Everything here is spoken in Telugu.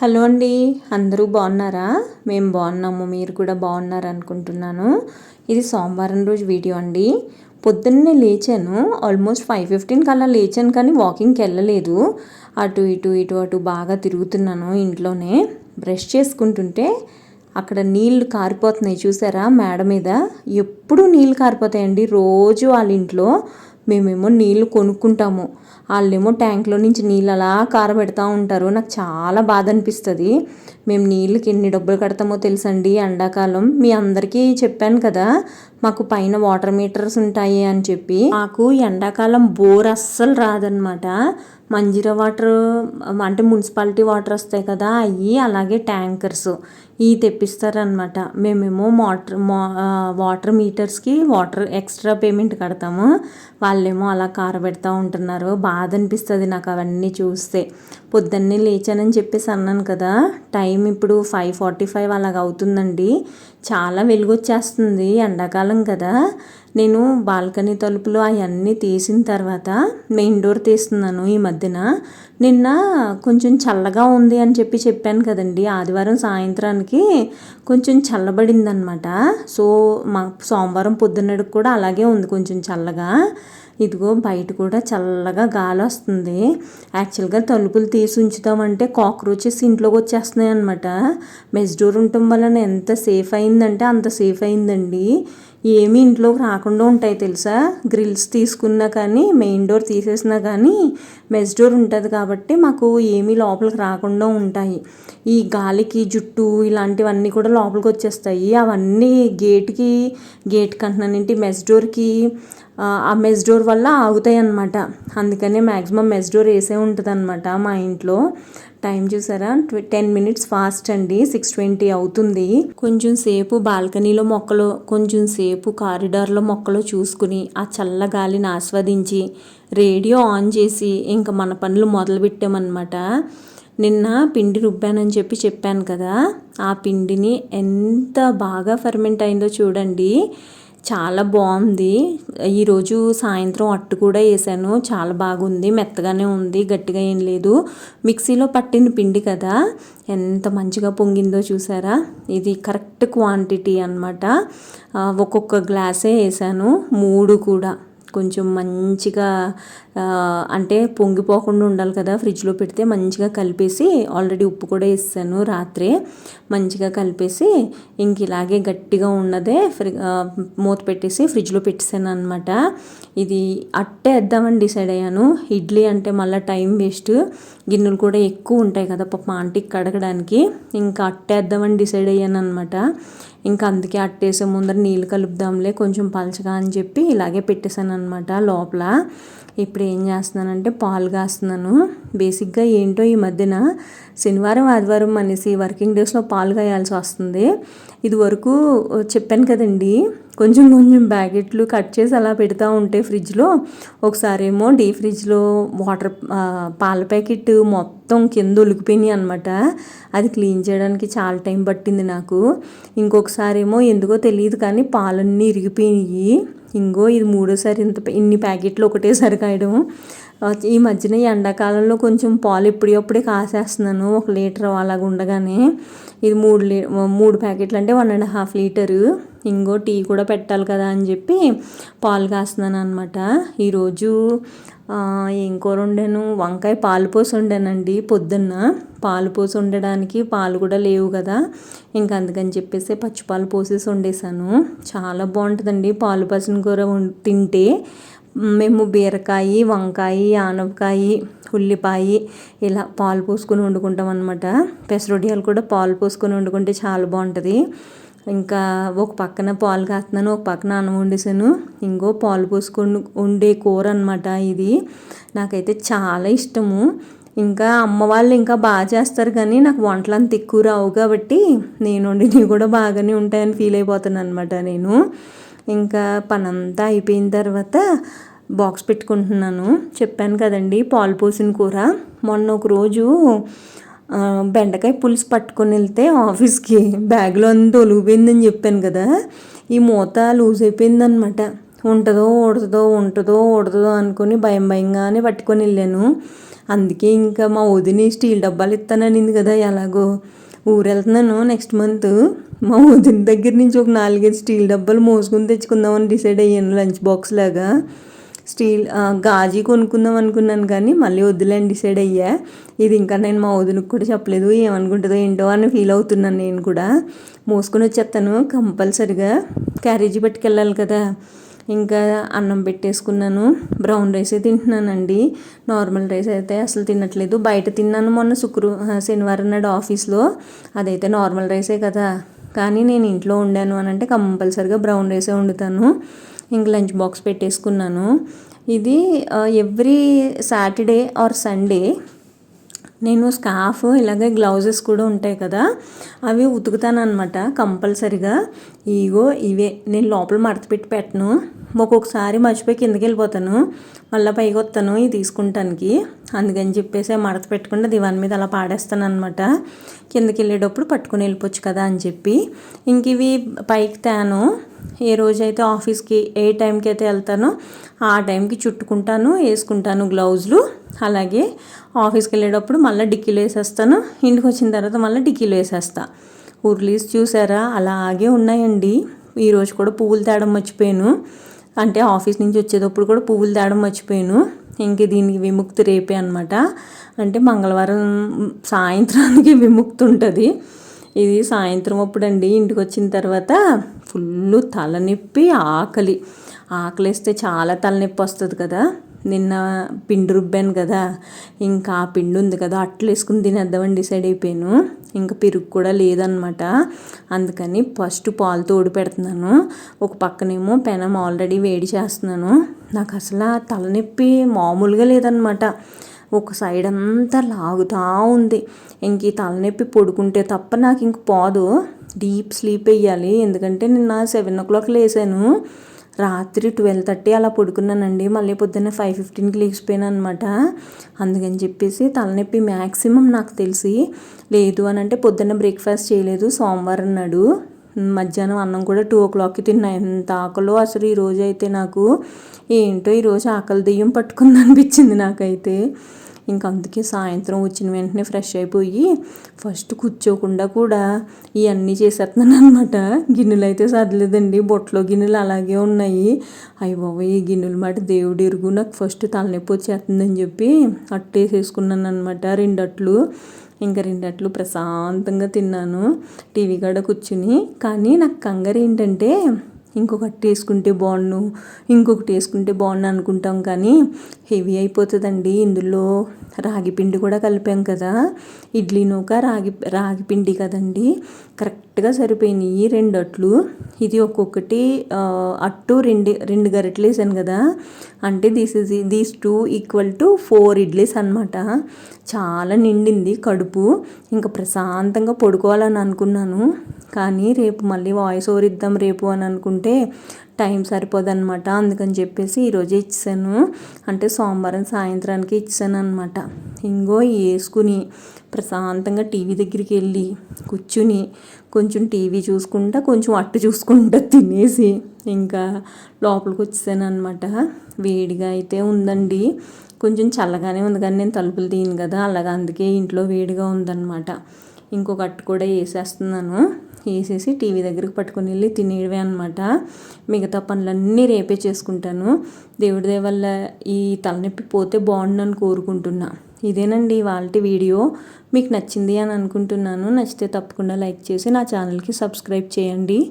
హలో అండి అందరూ బాగున్నారా? మేము బాగున్నాము మీరు కూడా బాగున్నారు అనుకుంటున్నాను. ఇది సోమవారం రోజు వీడియో అండి. పొద్దున్నే లేచాను ఆల్మోస్ట్ ఫైవ్ ఫిఫ్టీన్ కల్లా లేచాను కానీ వాకింగ్కి వెళ్ళలేదు. అటు ఇటు ఇటు అటు బాగా తిరుగుతున్నాను ఇంట్లోనే. బ్రష్ చేసుకుంటుంటే అక్కడ నీళ్ళు కారిపోతున్నాయి చూసారా మేడ మీద? ఎప్పుడు నీళ్ళు కారిపోతాయండి రోజు వాళ్ళ ఇంట్లో. మేమేమో నీళ్ళు కొనుక్కుంటాము. వాళ్ళేమో ట్యాంక్లో నుంచి నీళ్ళు అలా కారబెడతా ఉంటారు. నాకు చాలా బాధ అనిపిస్తుంది. మేము నీళ్ళకి ఎన్ని డబ్బులు కడతామో తెలుసండి. ఎండాకాలం మీ అందరికీ చెప్పాను కదా మాకు పైన వాటర్ మీటర్స్ ఉంటాయి అని చెప్పి. మాకు ఎండాకాలం బోర్ అస్సలు రాదనమాట మంజీరా వాటర్ అంటే మున్సిపాలిటీ వాటర్ వస్తాయి కదా అవి అలాగే ట్యాంకర్స్ ఇవి తెప్పిస్తారనమాట మేమేమో వాటర్ వాటర్ మీటర్స్కి వాటర్ ఎక్స్ట్రా పేమెంట్ కడతాము. వాళ్ళేమో అలా కారబెడతా ఉంటున్నారు. బాధ అనిపిస్తుంది నాకు అవన్నీ చూస్తే. పొద్దున్నే లేచానని చెప్పేసి అన్నాను కదా టైం ఇప్పుడు ఫైవ్ ఫార్టీ ఫైవ్ అలాగ అవుతుందండి. చాలా వెలుగొచ్చేస్తుంది ఎండాకాలం కదా. నేను బాల్కనీ తలుపులు అవన్నీ తీసిన తర్వాత మెయిన్ డోర్ తీస్తున్నాను ఈ మధ్యన. నిన్న కొంచెం చల్లగా ఉంది అని చెప్పి చెప్పాను కదండి. ఆదివారం సాయంత్రానికి కొంచెం చల్లబడిందనమాట. సో మా సోమవారం పొద్దున్నడికి కూడా అలాగే ఉంది కొంచెం చల్లగా. ఇదిగో బయట కూడా చల్లగా గాలి వస్తుంది. యాక్చువల్గా తలుపులు తీసి ఉంచుతామంటే కాక్రోచెస్ ఇంట్లోకి వచ్చేస్తున్నాయి అనమాట మెస్ డోర్ ఉండటం వలన ఎంత సేఫ్ అయిందంటే అంత సేఫ్ అయిందండి. ఏమి ఇంట్లోకి రాకుండా ఉంటాయి తెలుసా? గ్రిల్స్ తీసుకున్నా కానీ మెయిన్ డోర్ తీసేసినా కానీ మెస్ డోర్ ఉంటుంది కాబట్టి మాకు ఏమీ లోపలికి రాకుండా ఉంటాయి. ఈ గాలికి జుట్టు ఇలాంటివన్నీ కూడా లోపలికి వచ్చేస్తాయి. అవన్నీ గేట్కి గేట్ కంటున్నానంటే మెస్ డోర్కి ఆ మెస్ డోర్ వల్ల ఆగుతాయి అన్నమాట అందుకనే మ్యాక్సిమం మెస్ డోర్ వేసే ఉంటుంది అనమాట మా ఇంట్లో. టైం చూసారా? టెన్ మినిట్స్ ఫాస్ట్ అండి. సిక్స్ ట్వంటీ అవుతుంది. కొంచెం సేపు బాల్కనీలో మొక్కలు కొంచెం సేపు కారిడార్లో మొక్కలు చూసుకుని ఆ చల్ల గాలిని ఆస్వాదించి రేడియో ఆన్ చేసి ఇంకా మన పనులు మొదలుపెట్టామన్నమాట. నిన్న పిండి రుబ్బానని చెప్పి చెప్పాను కదా? ఆ పిండిని ఎంత బాగా ఫర్మెంట్ అయిందో చూడండి. చాలా బాగుంది. ఈరోజు సాయంత్రం అట్టు కూడా వేసాను. చాలా బాగుంది. మెత్తగానే ఉంది. గట్టిగా ఏం లేదు. మిక్సీలో పట్టిన పిండి కదా. ఎంత మంచిగా పొంగిందో చూసారా? ఇది కరెక్ట్ క్వాంటిటీ అనమాట ఒక్కొక్క గ్లాసే వేసాను. మూడు కూడా. కొంచెం మంచిగా అంటే పొంగిపోకుండా ఉండాలి కదా ఫ్రిడ్జ్లో పెడితే మంచిగా కలిపేసి ఆల్రెడీ ఉప్పు కూడా వేసాను రాత్రే మంచిగా కలిపేసి ఇంక ఇలాగే గట్టిగా ఉన్నదే ఫ్రి మూత పెట్టేసి ఫ్రిడ్జ్లో పెట్టేసాను అనమాట ఇది అట్టే వేద్దామని డిసైడ్ అయ్యాను. ఇడ్లీ అంటే మళ్ళీ టైం వేస్ట్. గిన్నెలు కూడా ఎక్కువ ఉంటాయి కదా పాప ఆంటీకి కడగడానికి. ఇంకా అట్టేద్దామని డిసైడ్ అయ్యాను అనమాట ఇంకా అందుకే అట్టేసే ముందర నీళ్ళు కలుపుదాంలే కొంచెం పలచగా అని చెప్పి ఇలాగే పెట్టేశాను అనమాట లోపల. ఇప్పుడు ఏం చేస్తున్నానంటే పాలు కాస్తున్నాను. బేసిక్గా ఏంటో ఈ మధ్యన శనివారం ఆదివారం అనేసి వర్కింగ్ డేస్లో పాలు కాయాల్సి వస్తుంది. ఇది వరకు చెప్పాను కదండీ కొంచెం కొంచెం బ్యాగెట్లు కట్ చేసి అలా పెడతా ఉంటే ఫ్రిడ్జ్లో ఒకసారి ఏమో డీ ఫ్రిడ్జ్లో వాటర్ పాల ప్యాకెట్ మొత్తం కింద ఉలికిపోయినాయి అనమాట అది క్లీన్ చేయడానికి చాలా టైం పట్టింది నాకు. ఇంకొకసారి ఏమో ఎందుకో తెలియదు కానీ పాలన్నీ ఇరిగిపోయినాయి. ఇంకో ఇది మూడోసారి ఇంత ఇన్ని ప్యాకెట్లు ఒకటేసారి కాయడం. ఈ మధ్యన ఎండాకాలంలో కొంచెం పాలు ఇప్పుడప్పుడే కాసేస్తున్నాను. ఒక లీటర్ అలాగ ఉండగానే. ఇది మూడు లీ మూడు ప్యాకెట్లు అంటే వన్ అండ్ హాఫ్ లీటరు. ఇంకో టీ కూడా పెట్టాలి కదా అని చెప్పి పాలు కాస్తున్నాను అనమాట ఈరోజు ఏం కూర వండాను? వంకాయ పాలు పోసి వండానండి పొద్దున్న. పాలు పోసి ఉండడానికి పాలు కూడా లేవు కదా. ఇంకా అందుకని చెప్పేసి పచ్చిపాలు పోసేసి వండేసాను చాలా బాగుంటుందండి పాలు పసిన కూర తింటే. మేము బీరకాయ వంకాయ ఆనపకాయ ఉల్లిపాయ ఇలా పాలు పోసుకొని వండుకుంటాం అనమాట పెసరొడియాలు కూడా పాలు పోసుకొని వండుకుంటే చాలా బాగుంటుంది. ఇంకా ఒక పక్కన పాలు కాస్తున్నాను ఒక పక్కన అన్నం వండేసాను ఇంకో పాలు పోసుకొని వండే కూర అనమాట ఇది. నాకైతే చాలా ఇష్టము. ఇంకా అమ్మ వాళ్ళు ఇంకా బాగా చేస్తారు కానీ నాకు వంటలు అంత ఎక్కువ రావు కాబట్టి నేను వండినవి కూడా బాగానే ఉంటాయని ఫీల్ అయిపోతాను అనమాట నేను. ఇంకా పనంతా అయిపోయిన తర్వాత బాక్స్ పెట్టుకుంటున్నాను. చెప్పాను కదండి పాలు పోసిన కూర. మొన్న ఒక రోజు బెండకాయ పులుసు పట్టుకొని వెళ్తే ఆఫీస్కి బ్యాగ్లో అంత ఒలిగిపోయిందని చెప్పాను కదా ఈ మూత లూజ్ అయిపోయిందనమాట ఉంటుందో ఊడుతుందో ఉంటుందో ఊడుతుందో అనుకుని భయం భయంగానే పట్టుకొని వెళ్ళాను. అందుకే ఇంకా మా వదిని స్టీల్ డబ్బాలు ఇస్తాననింది కదా ఎలాగో. ఊరెళ్తున్నాను నెక్స్ట్ మంత్. మా వదిన దగ్గర నుంచి ఒక నాలుగైదు స్టీల్ డబ్బాలు మోసుకొని తెచ్చుకుందామని డిసైడ్ అయ్యాను లంచ్ బాక్స్ లాగా. స్టీల్ గాజీ కొనుక్కుందాం అనుకున్నాను కానీ మళ్ళీ వద్దులేని డిసైడ్ అయ్యా. ఇది ఇంకా నేను మా వదినకు కూడా చెప్పలేదు. ఏమనుకుంటుందో ఏంటో అని ఫీల్ అవుతున్నాను నేను కూడా. మోసుకొని వచ్చేస్తాను కంపల్సరిగా. క్యారేజీ పట్టుకెళ్ళాలి కదా. ఇంకా అన్నం పెట్టేసుకున్నాను. బ్రౌన్ రైసే తింటున్నానండి. నార్మల్ రైస్ అయితే అసలు తినట్లేదు. బయట తిన్నాను మొన్న శుక్రు శనివారం నాడు ఆఫీస్లో. అదైతే నార్మల్ రైసే కదా. కానీ నేను ఇంట్లో ఉండాను అని అంటే కంపల్సరిగా బ్రౌన్ రైసే వండుతాను. ఇంక లంచ్ బాక్స్ పెట్టేసుకున్నాను. ఇది ఎవ్రీ సాటర్డే ఆర్ సండే నేను స్కార్ఫ్ ఇలాగే గ్లౌజెస్ కూడా ఉంటాయి కదా అవి ఉతుకుతాను అనమాట కంపల్సరిగా. ఇగో ఇవే నేను లోపల మడత పెట్టి పెట్టను. ఒక్కొక్కసారి మర్చిపోయి కిందకి వెళ్ళిపోతాను. మళ్ళీ పైకి వస్తాను ఇవి తీసుకుంటానికి. అందుకని చెప్పేసి మడత పెట్టుకుంటే దివాన్ మీద అలా పాడేస్తాను అనమాట కిందకి వెళ్ళేటప్పుడు పట్టుకుని వెళ్ళిపోవచ్చు కదా అని చెప్పి. ఇంక ఇవి పైకి తాను. ఏ రోజైతే ఆఫీస్కి ఏ టైంకి అయితే వెళ్తానో ఆ టైంకి చుట్టుకుంటాను వేసుకుంటాను గ్లౌజులు. అలాగే ఆఫీస్కి వెళ్ళేటప్పుడు మళ్ళీ డిక్కీలో వేసేస్తాను. ఇంటికి వచ్చిన తర్వాత మళ్ళీ డిక్కీలో వేసేస్తా. ఉర్లీస్ చూసారా? అలాగే ఉన్నాయండి. ఈరోజు కూడా పువ్వులు తేడం మర్చిపోయాను. అంటే ఆఫీస్ నుంచి వచ్చేటప్పుడు కూడా పువ్వులు తేడం మర్చిపోయాను. ఇంక దీనికి విముక్తి రేపే అనమాట అంటే మంగళవారం సాయంత్రానికి విముక్తి ఉంటుంది. ఇది సాయంత్రం అప్పుడండి. ఇంటికి వచ్చిన తర్వాత ఫుల్ తలనొప్పి ఆకలి. ఆకలిస్తే చాలా తలనొప్పి వస్తుంది కదా. నిన్న పిండి రుబ్బాను కదా ఇంకా ఆ పిండి ఉంది కదా అట్లు వేసుకుని తినేద్దామని డిసైడ్ అయిపోయాను. ఇంకా పెరుగు కూడా లేదనమాట అందుకని ఫస్ట్ పాలు తోడు పెడుతున్నాను ఒక పక్కనేమో పెనం ఆల్రెడీ వేడి చేస్తున్నాను. నాకు అసలు తలనొప్పి మామూలుగా లేదనమాట ఒక సైడ్ అంతా లాగుతూ ఉంది. ఇంక ఈ తలనొప్పి పడుకుంటే తప్ప నాకు ఇంక పోదు. డీప్ స్లీప్ వేయాలి. ఎందుకంటే నిన్న సెవెన్ ఓ క్లాక్ లేసాను. రాత్రి ట్వెల్వ్ థర్టీ అలా పడుకున్నానండి. మళ్ళీ పొద్దున్న ఫైవ్ ఫిఫ్టీన్కి లేచిపోయాను అనమాట అందుకని చెప్పేసి తలనొప్పి మ్యాక్సిమం నాకు తెలిసి లేదు అని అంటే పొద్దున్న బ్రేక్ఫాస్ట్ చేయలేదు. సోమవారం నాడు మధ్యాహ్నం అన్నం కూడా టూ ఓ క్లాక్కి తిన్నా. ఎంత ఆకలో అసలు ఈరోజు అయితే నాకు ఏంటో ఈరోజు ఆకలి దెయ్యం పట్టుకుంది అనిపించింది నాకైతే. ఇంక అందుకే సాయంత్రం వచ్చిన వెంటనే ఫ్రెష్ అయిపోయి ఫస్ట్ కూర్చోకుండా కూడా ఇవన్నీ చేసేస్తున్నాను అనమాట గిన్నెలు అయితే సర్లేదండి బొట్లో గిన్నెలు అలాగే ఉన్నాయి. అయ్యి బాబా ఈ గిన్నెలు మాట దేవుడు ఎరుగు నాకు ఫస్ట్ తలనొప్పి వచ్చేస్తుందని చెప్పి అట్టేసేసుకున్నాను అనమాట రెండు అట్లు ఇంకా రెండట్లు ప్రశాంతంగా తిన్నాను. టీవీ కాడ కూర్చుని కానీ నాకు కంగారు ఏంటంటే ఇంకొకటి వేసుకుంటే బాగుండు ఇంకొకటి వేసుకుంటే బాగుండు అనుకుంటాం కానీ హెవీ అయిపోతుందండి. ఇందులో రాగి పిండి కూడా కలిపాం కదా. ఇడ్లీ నూక రాగి రాగి పిండి కదండి. కరెక్ట్గా సరిపోయినాయి రెండు అట్లు ఇది ఒక్కొక్కటి అట్టు రెండు రెండు గరిటలు వేసాను కదా. అంటే this is these two equal to four idlis అనమాట చాలా నిండింది కడుపు. ఇంకా ప్రశాంతంగా పడుకోవాలని అనుకున్నాను. కానీ రేపు మళ్ళీ వాయిస్ ఓవర్ ఇద్దాం రేపు అని అనుకుంటే టైం సరిపోదన్నమాట. అందుకని చెప్పేసి ఈరోజే ఇచ్చాను. అంటే సోమవారం సాయంత్రానికి ఇచ్చాను అనమాట ఇంగో వేసుకుని ప్రశాంతంగా టీవీ దగ్గరికి వెళ్ళి కూర్చుని కొంచెం టీవీ చూసుకుంటా కొంచెం అట్టు చూసుకుంటా తినేసి ఇంకా లోపలికి వచ్చేసాను అనమాట వేడిగా అయితే ఉందండి. కొంచెం చల్లగానే ఉంది కానీ నేను తలుపులు తీయను కదా. అలాగా అందుకే ఇంట్లో వేడిగా ఉందన్నమాట. ఇంకొక అట్టు కూడా వేసేస్తున్నాను. వేసేసి టీవీ దగ్గరికి పట్టుకుని వెళ్ళి తినేవే అనమాట మిగతా పనులన్నీ రేపే చేసుకుంటాను. దేవుడి వల్ల ఈ తలనొప్పి పోతే బాగుండని కోరుకుంటున్నా. ఇదేనండి వాళ్ళ వీడియో. మీకు నచ్చింది అని అనుకుంటున్నాను. నచ్చితే తప్పకుండా లైక్ చేసి నా ఛానల్కి సబ్స్క్రైబ్ చేయండి.